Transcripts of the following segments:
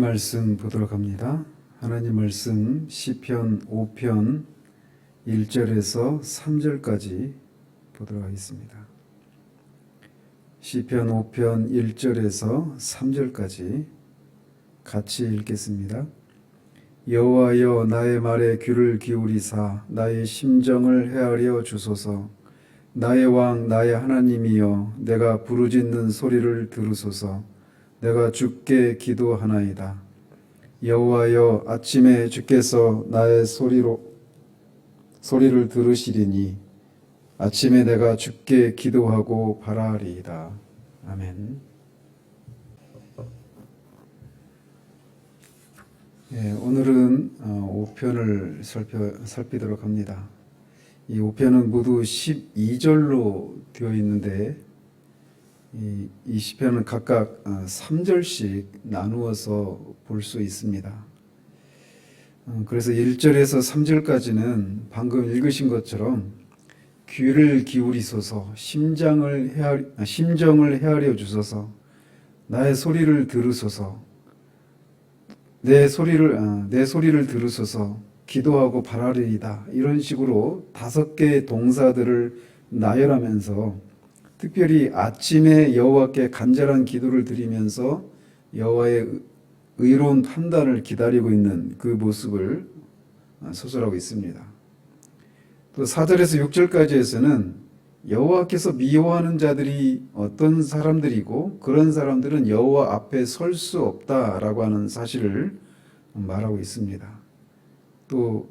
말씀 보도록 합니다. 하나님 말씀 시편 5편 1절에서 3절까지 보도록 하겠습니다. 시편 5편 1절에서 3절까지 같이 읽겠습니다. 여호와여 나의 말에 귀를 기울이사 나의 심정을 헤아려 주소서 나의 왕 나의 하나님이여 내가 부르짖는 소리를 들으소서 내가 주께 기도하나이다 여호와여 아침에 주께서 나의 소리로 소리를 들으시리니 아침에 내가 주께 기도하고 바라리이다 아멘. 예, 오늘은 어, 5편을 살펴, 살피도록 합니다. 이 5편은 모두 12절로 되어 있는데 이, 이 시편은 각각 어, 3절씩 나누어서 볼 수 있습니다. 어, 그래서 1절에서 3절까지는 방금 읽으신 것처럼 귀를 기울이소서 심장을 헤아리, 아, 심정을 헤아려 주소서 나의 소리를 들으소서 내 소리를 아, 내 소리를 들으소서 기도하고 바라리이다 이런 식으로 다섯 개의 동사들을 나열하면서 특별히 아침에 여호와께 간절한 기도를 드리면서 여호와의 의로운 판단을 기다리고 있는 그 모습을 소설하고 있습니다. 또 4절에서 6절까지에서는 여호와께서 미워하는 자들이 어떤 사람들이고 그런 사람들은 여호와 앞에 설 수 없다라고 하는 사실을 말하고 있습니다. 또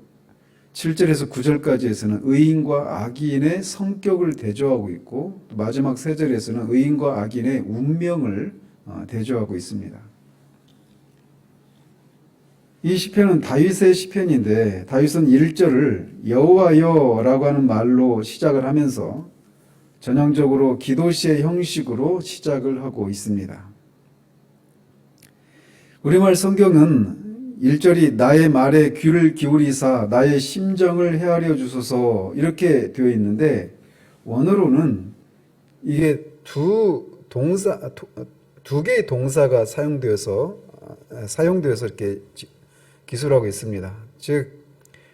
7절에서 9절까지에서는 의인과 악인의 성격을 대조하고 있고 마지막 3절에서는 의인과 악인의 운명을 어, 대조하고 있습니다. 이 시편은 다윗의 시편인데 다윗은 1절을 여호와여라고 하는 말로 시작을 하면서 전형적으로 기도 시의 형식으로 시작을 하고 있습니다. 우리말 성경은 1절이 나의 말에 귀를 기울이사 나의 심정을 헤아려 주소서 이렇게 되어 있는데 원어로는 이게 두 동사 두 개의 동사가 사용되어서 사용되어서 이렇게 기술하고 있습니다. 즉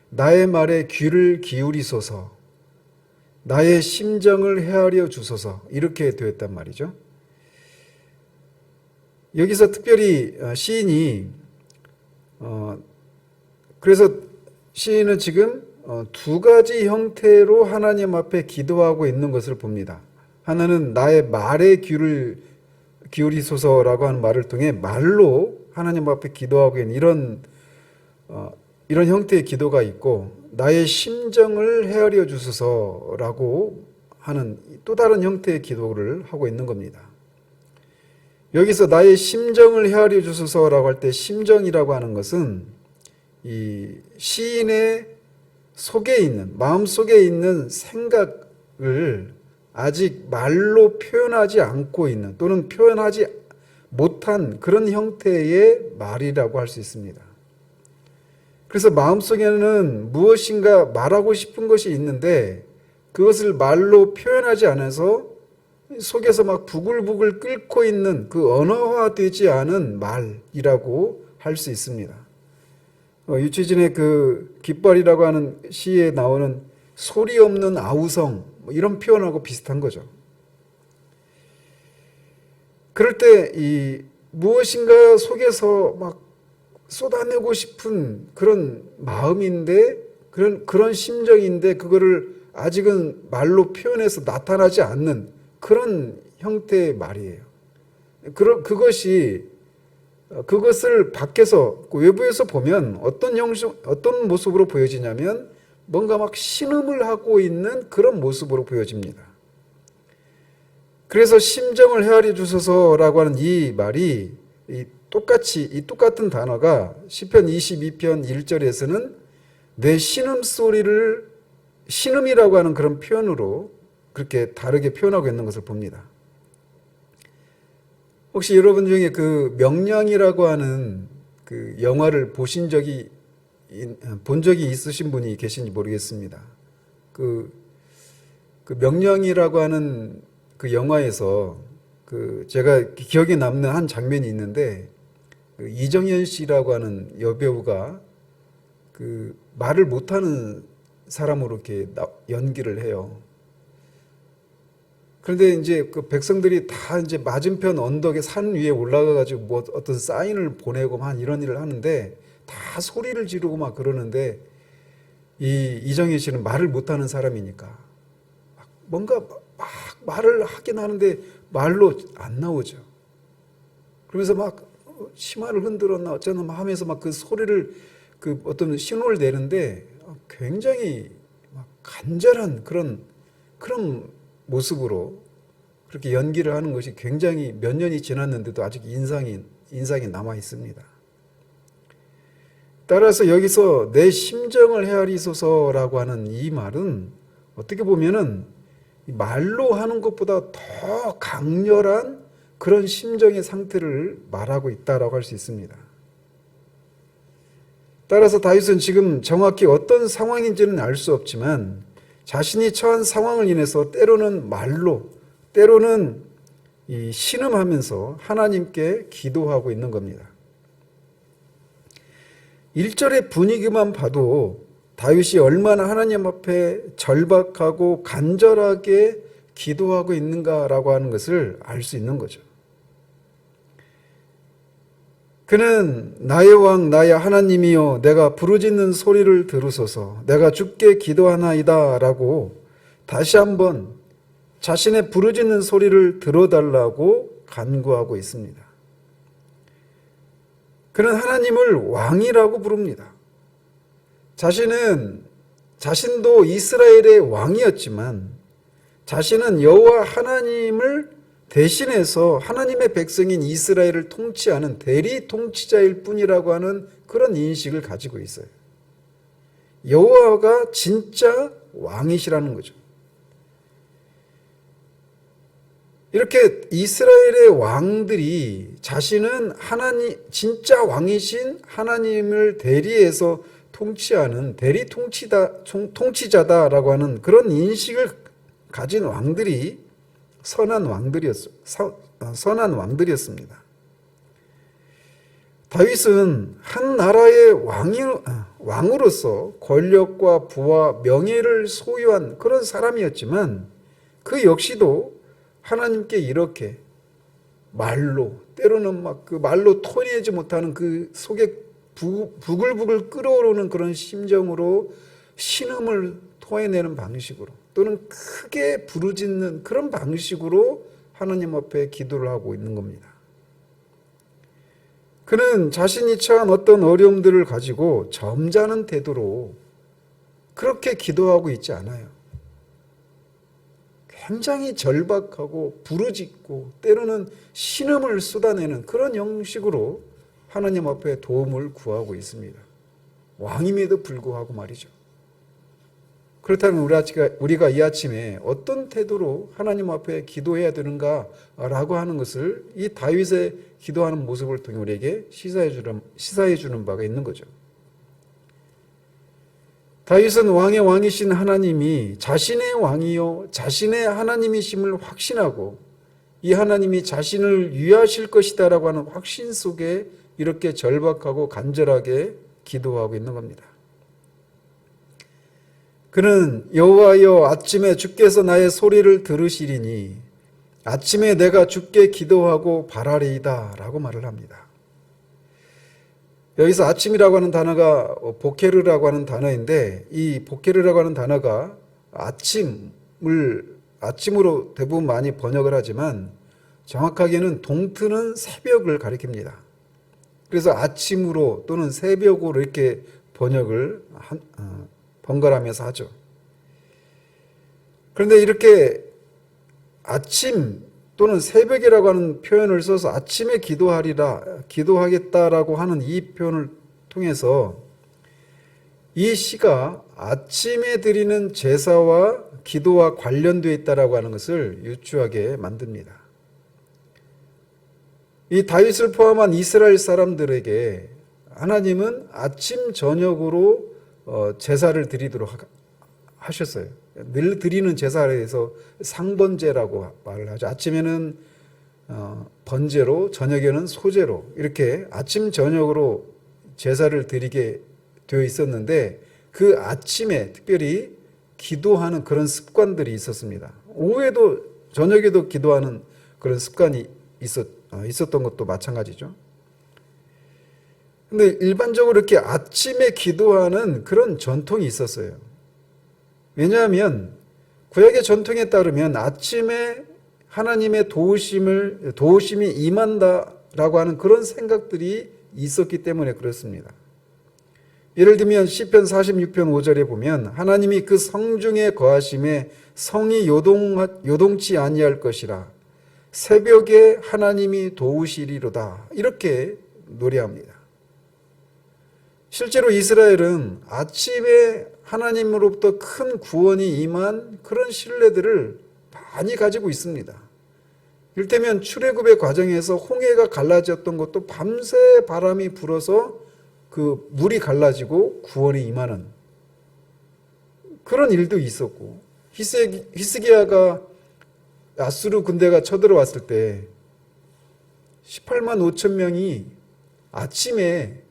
나의 말에 귀를 기울이소서 나의 심정을 헤아려 주소서 이렇게 되었단 말이죠. 여기서 특별히 시인이 어 그래서 시인은 지금 어, 두 가지 형태로 하나님 앞에 기도하고 있는 것을 봅니다. 하나는 나의 말에 귀를 기울이소서라고 하는 말을 통해 말로 하나님 앞에 기도하고 있는 이런 어, 이런 형태의 기도가 있고 나의 심정을 헤아려 주소서라고 하는 또 다른 형태의 기도를 하고 있는 겁니다. 여기서 나의 심정을 헤아려 주소서라고 할 때 심정이라고 하는 것은 이 시인의 속에 있는 마음 속에 있는 생각을 아직 말로 표현하지 않고 있는 또는 표현하지 못한 그런 형태의 말이라고 할 수 있습니다. 그래서 마음속에는 무엇인가 말하고 싶은 것이 있는데 그것을 말로 표현하지 않아서 속에서 막 부글부글 끓고 있는 그 언어화되지 않은 말이라고 할 수 있습니다. 어, 유치진의 그 깃발이라고 하는 시에 나오는 소리 없는 아우성 뭐 이런 표현하고 비슷한 거죠. 그럴 때 이 무엇인가 속에서 막 쏟아내고 싶은 그런 마음인데 그런 그런 심정인데 그거를 아직은 말로 표현해서 나타나지 않는 그런 형태의 말이에요. 그런 그것이 그것을 밖에서 그 외부에서 보면 어떤 형식 어떤 모습으로 보여지냐면 뭔가 막 신음을 하고 있는 그런 모습으로 보여집니다. 그래서 심정을 헤아려 주소서라고 하는 이 말이 이 똑같이 이 똑같은 단어가 시편 22편 1절에서는 내 신음 소리를 신음이라고 하는 그런 표현으로 그렇게 다르게 표현하고 있는 것을 봅니다. 혹시 여러분 중에 그 명량이라고 하는 그 영화를 보신 적이 본 적이 있으신 분이 계신지 모르겠습니다. 그, 그 명량이라고 하는 그 영화에서 그 제가 기억에 남는 한 장면이 있는데 그 이정현 씨라고 하는 여배우가 그 말을 못하는 사람으로 이렇게 나- 연기를 해요. 그런데 이제 그 백성들이 다 이제 맞은편 언덕에 산 위에 올라가 가지고 뭐 어떤 사인을 보내고 막 이런 일을 하는데 다 소리를 지르고 막 그러는데 이 이정현 씨는 말을 못 하는 사람이니까 막 뭔가 막 말을 하긴 하는데 말로 안 나오죠. 그러면서 막 치마를 흔들었나 어쩌나 막 하면서 막 그 소리를 그 어떤 신호를 내는데 굉장히 막 간절한 그런 그런 모습으로 그렇게 연기를 하는 것이 굉장히 몇 년이 지났는데도 아직 인상이 인상이 남아 있습니다. 따라서 여기서 내 심정을 헤아리소서라고 하는 이 말은 어떻게 보면은 말로 하는 것보다 더 강렬한 그런 심정의 상태를 말하고 있다라고 할 수 있습니다. 따라서 다윗은 지금 정확히 어떤 상황인지는 알 수 없지만 자신이 처한 상황을 인해서 때로는 말로 때로는 이 신음하면서 하나님께 기도하고 있는 겁니다. 1절의 분위기만 봐도 다윗이 얼마나 하나님 앞에 절박하고 간절하게 기도하고 있는가라고 하는 것을 알 수 있는 거죠. 그는 나의 왕 나의 하나님이여 내가 부르짖는 소리를 들으소서 내가 주께 기도하나이다라고 다시 한번 자신의 부르짖는 소리를 들어달라고 간구하고 있습니다. 그는 하나님을 왕이라고 부릅니다. 자신은 자신도 이스라엘의 왕이었지만 자신은 여호와 하나님을 대신해서 하나님의 백성인 이스라엘을 통치하는 대리 통치자일 뿐이라고 하는 그런 인식을 가지고 있어요. 여호와가 진짜 왕이시라는 거죠. 이렇게 이스라엘의 왕들이 자신은 하나님 진짜 왕이신 하나님을 대리해서 통치하는 대리 통치다 통치자다라고 하는 그런 인식을 가진 왕들이 선한 왕들이었 어, 선한 왕들이었습니다. 다윗은 한 나라의 왕이 왕으로서 권력과 부와 명예를 소유한 그런 사람이었지만 그 역시도 하나님께 이렇게 말로 때로는 막 그 말로 토해내지 못하는 그 속에 부, 부글부글 끓어오르는 그런 심정으로 신음을 토해내는 방식으로 또는 크게 부르짖는 그런 방식으로 하나님 앞에 기도를 하고 있는 겁니다. 그는 자신이 처한 어떤 어려움들을 가지고 점잖은 태도로 그렇게 기도하고 있지 않아요. 굉장히 절박하고 부르짖고 때로는 신음을 쏟아내는 그런 형식으로 하나님 앞에 도움을 구하고 있습니다. 왕임에도 불구하고 말이죠. 그렇다면 우리가, 우리가 이 아침에 어떤 태도로 하나님 앞에 기도해야 되는가라고 하는 것을 이 다윗의 기도하는 모습을 통해 우리에게 시사해 주는, 시사해 주는 바가 있는 거죠. 다윗은 왕의 왕이신 하나님이 자신의 왕이요 자신의 하나님이심을 확신하고 이 하나님이 자신을 위하실 것이다라고 하는 확신 속에 이렇게 절박하고 간절하게 기도하고 있는 겁니다. 그는 여호와여 아침에 주께서 나의 소리를 들으시리니 아침에 내가 주께 기도하고 바라리이다라고 말을 합니다. 여기서 아침이라고 하는 단어가 보케르라고 하는 단어인데 이 보케르라고 하는 단어가 아침을 아침으로 대부분 많이 번역을 하지만 정확하게는 동트는 새벽을 가리킵니다. 그래서 아침으로 또는 새벽으로 이렇게 번역을 한, 어, 번갈아면서 하죠. 그런데 이렇게 아침 또는 새벽이라고 하는 표현을 써서 아침에 기도하리라, 기도하겠다라고 하는 이 표현을 통해서 이 시가 아침에 드리는 제사와 기도와 관련되어 있다라고 하는 것을 유추하게 만듭니다. 이 다윗을 포함한 이스라엘 사람들에게 하나님은 아침 저녁으로 어, 제사를 드리도록 하셨어요. 늘 드리는 제사에 서 상번제라고 말을 하죠. 아침에는 어, 번제로 저녁에는 소제로 이렇게 아침 저녁으로 제사를 드리게 되어 있었는데 그 아침에 특별히 기도하는 그런 습관들이 있었습니다. 오후에도 저녁에도 기도하는 그런 습관이 있었, 어, 있었던 것도 마찬가지죠. 근데 일반적으로 이렇게 아침에 기도하는 그런 전통이 있었어요. 왜냐하면 구약의 전통에 따르면 아침에 하나님의 도우심을 도우심이 임한다라고 하는 그런 생각들이 있었기 때문에 그렇습니다. 예를 들면 시편 46편 5절에 보면 하나님이 그 성중에 거하심에 성이 요동 요동치 아니할 것이라 새벽에 하나님이 도우시리로다 이렇게 노래합니다. 실제로 이스라엘은 아침에 하나님으로부터 큰 구원이 임한 그런 신뢰들을 많이 가지고 있습니다. 일테면 출애굽의 과정에서 홍해가 갈라졌던 것도 밤새 바람이 불어서 그 물이 갈라지고 구원이 임하는 그런 일도 있었고 히스기, 히스기야가 아수르 군대가 쳐들어왔을 때 18만 5천 명이 아침에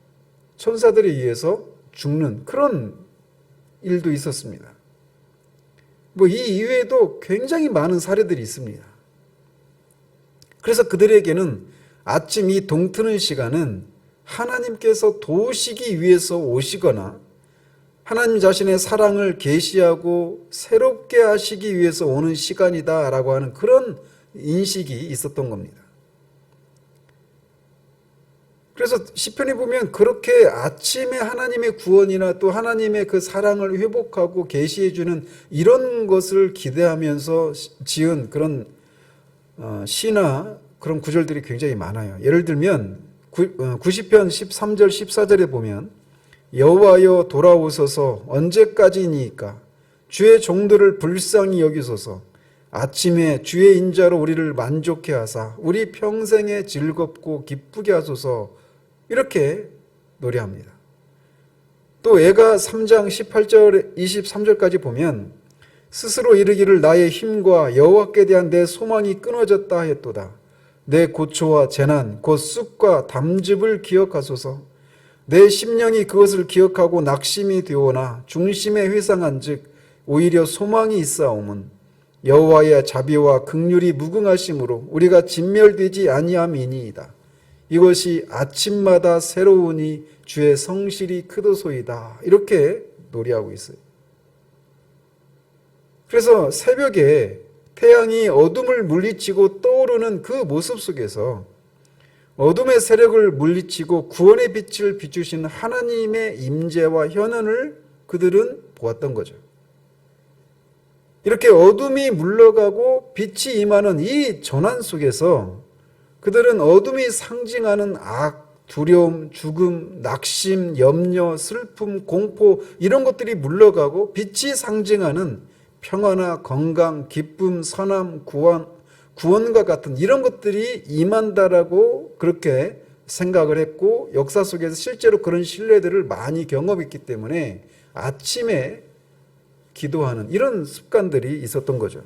천사들에 의해서 죽는 그런 일도 있었습니다. 뭐 이 이외에도 굉장히 많은 사례들이 있습니다. 그래서 그들에게는 아침 이 동트는 시간은 하나님께서 도우시기 위해서 오시거나 하나님 자신의 사랑을 계시하고 새롭게 하시기 위해서 오는 시간이다라고 하는 그런 인식이 있었던 겁니다. 그래서 시편에 보면 그렇게 아침에 하나님의 구원이나 또 하나님의 그 사랑을 회복하고 계시해 주는 이런 것을 기대하면서 지은 그런 어, 시나 그런 구절들이 굉장히 많아요. 예를 들면 90편 13절 14절에 보면 여호와여 돌아오소서 언제까지니까? 주의 종들을 불쌍히 여기소서. 아침에 주의 인자로 우리를 만족해 하사 우리 평생에 즐겁고 기쁘게 하소서 이렇게 노래합니다. 또 애가 3장 18절 23절까지 보면 스스로 이르기를 나의 힘과 여호와께 대한 내 소망이 끊어졌다 했도다. 내 고초와 재난 곧 쑥과 담즙을 기억하소서. 내 심령이 그것을 기억하고 낙심이 되오나 중심에 회상한즉 오히려 소망이 있사오문 여호와의 자비와 극률이 무궁하심으로 우리가 진멸되지 아니함이니이다. 이것이 아침마다 새로우니 주의 성실이 크도소이다. 이렇게 노래하고 있어요. 그래서 새벽에 태양이 어둠을 물리치고 떠오르는 그 모습 속에서 어둠의 세력을 물리치고 구원의 빛을 비추신 하나님의 임재와 현현을 그들은 보았던 거죠. 이렇게 어둠이 물러가고 빛이 임하는 이 전환 속에서 그들은 어둠이 상징하는 악, 두려움, 죽음, 낙심, 염려, 슬픔, 공포 이런 것들이 물러가고 빛이 상징하는 평화나 건강, 기쁨, 선함, 구원, 구원과 같은 이런 것들이 임한다라고 그렇게 생각을 했고 역사 속에서 실제로 그런 신뢰들을 많이 경험했기 때문에 아침에 기도하는 이런 습관들이 있었던 거죠.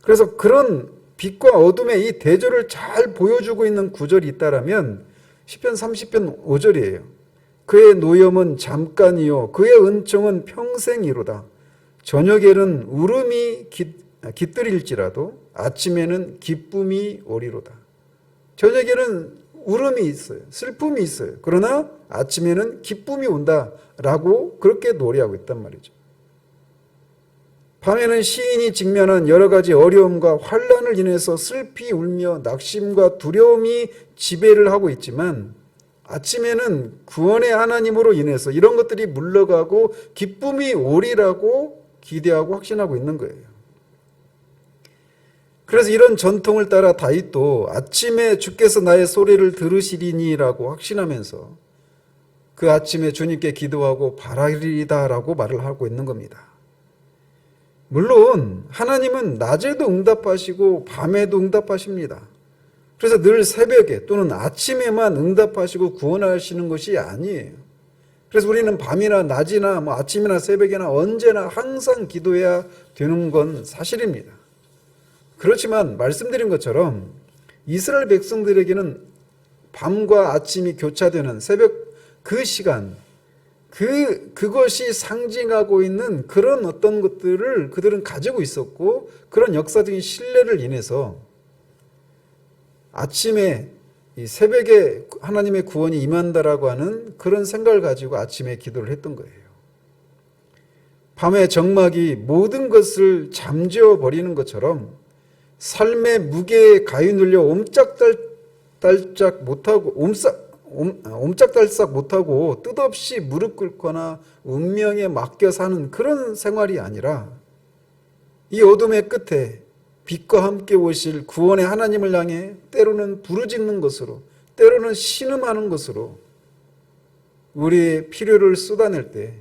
그래서 그런 빛과 어둠의 이 대조를 잘 보여주고 있는 구절이 있다라면 10편 30편 5절이에요. 그의 노염은 잠깐이요 그의 은총은 평생이로다. 저녁에는 울음이 깃들일지라도 아침에는 기쁨이 오리로다. 저녁에는 울음이 있어요. 슬픔이 있어요. 그러나 아침에는 기쁨이 온다라고 그렇게 노래하고 있단 말이죠. 밤에는 시인이 직면한 여러 가지 어려움과 환란을 인해서 슬피 울며 낙심과 두려움이 지배를 하고 있지만 아침에는 구원의 하나님으로 인해서 이런 것들이 물러가고 기쁨이 오리라고 기대하고 확신하고 있는 거예요. 그래서 이런 전통을 따라 다윗도 아침에 주께서 나의 소리를 들으시리니라고 확신하면서 그 아침에 주님께 기도하고 바라리다라고 말을 하고 있는 겁니다. 물론 하나님은 낮에도 응답하시고 밤에도 응답하십니다. 그래서 늘 새벽에 또는 아침에만 응답하시고 구원하시는 것이 아니에요. 그래서 우리는 밤이나 낮이나 뭐 아침이나 새벽이나 언제나 항상 기도해야 되는 건 사실입니다. 그렇지만 말씀드린 것처럼 이스라엘 백성들에게는 밤과 아침이 교차되는 새벽 그 시간, 그, 그것이 상징하고 있는 그런 어떤 것들을 그들은 가지고 있었고, 그런 역사적인 신뢰를 인해서 아침에 이 새벽에 하나님의 구원이 임한다라고 하는 그런 생각을 가지고 아침에 기도를 했던 거예요. 밤의 정막이 모든 것을 잠재워 버리는 것처럼 삶의 무게에 가위 눌려 옴짝달짝 못하고 옴싹 옴, 옴짝달싹 못하고 뜻없이 무릎 꿇거나 운명에 맡겨 사는 그런 생활이 아니라 이 어둠의 끝에 빛과 함께 오실 구원의 하나님을 향해 때로는 부르짖는 것으로 때로는 신음하는 것으로 우리의 필요를 쏟아낼 때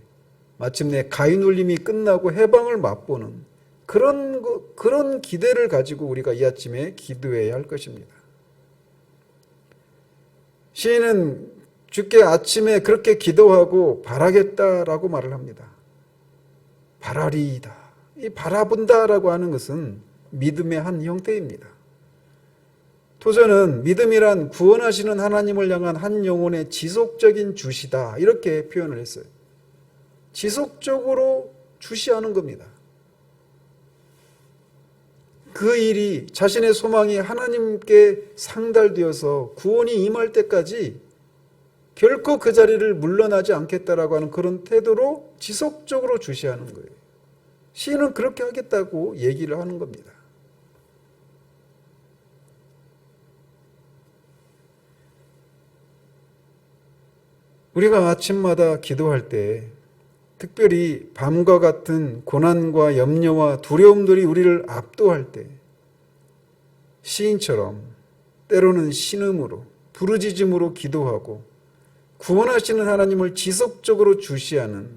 마침내 가위 눌림이 끝나고 해방을 맛보는 그런 거- 그런 기대를 가지고 우리가 이 아침에 기도해야 할 것입니다. 시인은 주께 아침에 그렇게 기도하고 바라겠다라고 말을 합니다. 바라리이다. 이 바라본다라고 하는 것은 믿음의 한 형태입니다. 토저는 믿음이란 구원하시는 하나님을 향한 한 영혼의 지속적인 주시다. 이렇게 표현을 했어요. 지속적으로 주시하는 겁니다. 그 일이 자신의 소망이 하나님께 상달되어서 구원이 임할 때까지 결코 그 자리를 물러나지 않겠다라고 하는 그런 태도로 지속적으로 주시하는 거예요. 시인은 그렇게 하겠다고 얘기를 하는 겁니다. 우리가 아침마다 기도할 때 특별히 밤과 같은 고난과 염려와 두려움들이 우리를 압도할 때 시인처럼 때로는 신음으로 부르짖음으로 기도하고 구원하시는 하나님을 지속적으로 주시하는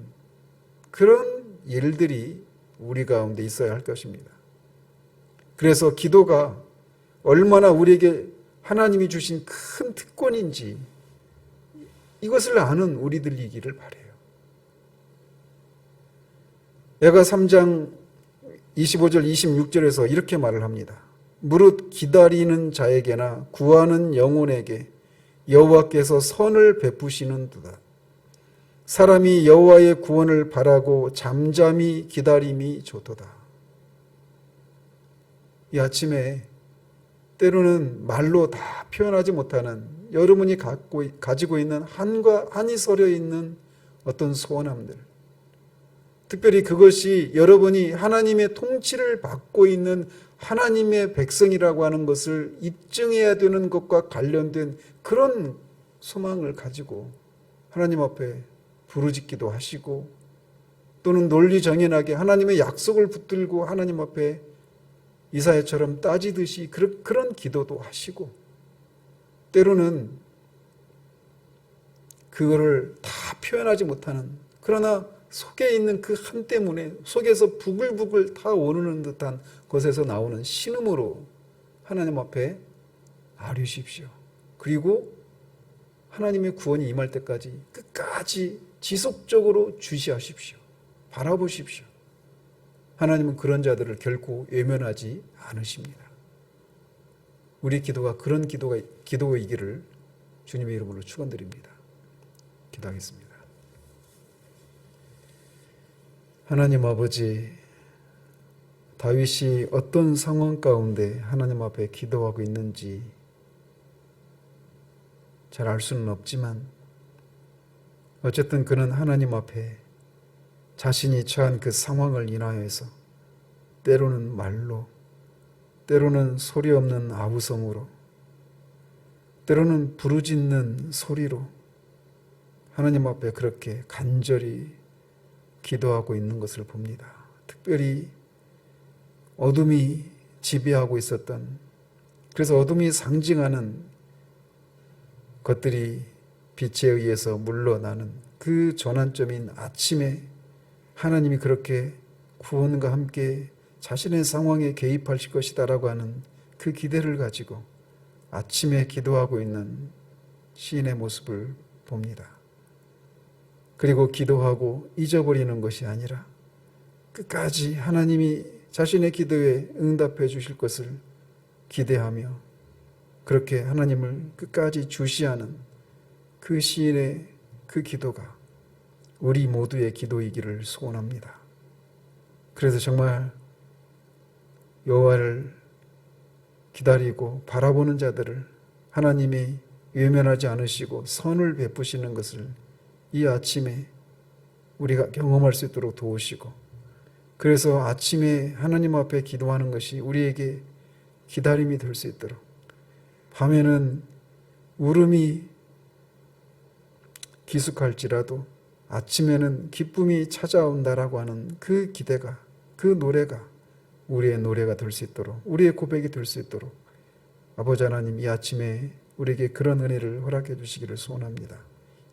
그런 일들이 우리 가운데 있어야 할 것입니다. 그래서 기도가 얼마나 우리에게 하나님이 주신 큰 특권인지 이것을 아는 우리들이기를 바래요. 야가 3장 25절 26절에서 이렇게 말을 합니다. 무릇 기다리는 자에게나 구하는 영혼에게 여호와께서 선을 베푸시는도다. 사람이 여호와의 구원을 바라고 잠잠히 기다림이 좋도다. 이 아침에 때로는 말로 다 표현하지 못하는 여러분이 갖고 가지고 있는 한과 한이 서려 있는 어떤 소원함들 특별히 그것이 여러분이 하나님의 통치를 받고 있는 하나님의 백성이라고 하는 것을 입증해야 되는 것과 관련된 그런 소망을 가지고 하나님 앞에 부르짖기도 하시고 또는 논리 정연하게 하나님의 약속을 붙들고 하나님 앞에 이사야처럼 따지듯이 그런 기도도 하시고 때로는 그거를 다 표현하지 못하는 그러나 속에 있는 그한 때문에 속에서 부글부글 다 오르는 듯한 것에서 나오는 신음으로 하나님 앞에 아뢰십시오. 그리고 하나님의 구원이 임할 때까지 끝까지 지속적으로 주시하십시오. 바라보십시오. 하나님은 그런 자들을 결코 외면하지 않으십니다. 우리 기도가 그런 기도가 기도이기를 주님의 이름으로 축원드립니다. 기도하겠습니다. 하나님 아버지 다윗이 어떤 상황 가운데 하나님 앞에 기도하고 있는지 잘 알 수는 없지만 어쨌든 그는 하나님 앞에 자신이 처한 그 상황을 인하여서 때로는 말로 때로는 소리 없는 아우성으로 때로는 부르짖는 소리로 하나님 앞에 그렇게 간절히 기도하고 있는 것을 봅니다. 특별히 어둠이 지배하고 있었던 그래서 어둠이 상징하는 것들이 빛에 의해서 물러나는 그 전환점인 아침에 하나님이 그렇게 구원과 함께 자신의 상황에 개입하실 것이다라고 하는 그 기대를 가지고 아침에 기도하고 있는 시인의 모습을 봅니다. 그리고 기도하고 잊어버리는 것이 아니라 끝까지 하나님이 자신의 기도에 응답해 주실 것을 기대하며 그렇게 하나님을 끝까지 주시하는 그 시인의 그 기도가 우리 모두의 기도이기를 소원합니다. 그래서 정말 여호와를 기다리고 바라보는 자들을 하나님이 외면하지 않으시고 선을 베푸시는 것을 이 아침에 우리가 경험할 수 있도록 도우시고 그래서 아침에 하나님 앞에 기도하는 것이 우리에게 기다림이 될 수 있도록 밤에는 울음이 기숙할지라도 아침에는 기쁨이 찾아온다라고 하는 그 기대가 그 노래가 우리의 노래가 될 수 있도록 우리의 고백이 될 수 있도록 아버지 하나님 이 아침에 우리에게 그런 은혜를 허락해 주시기를 소원합니다.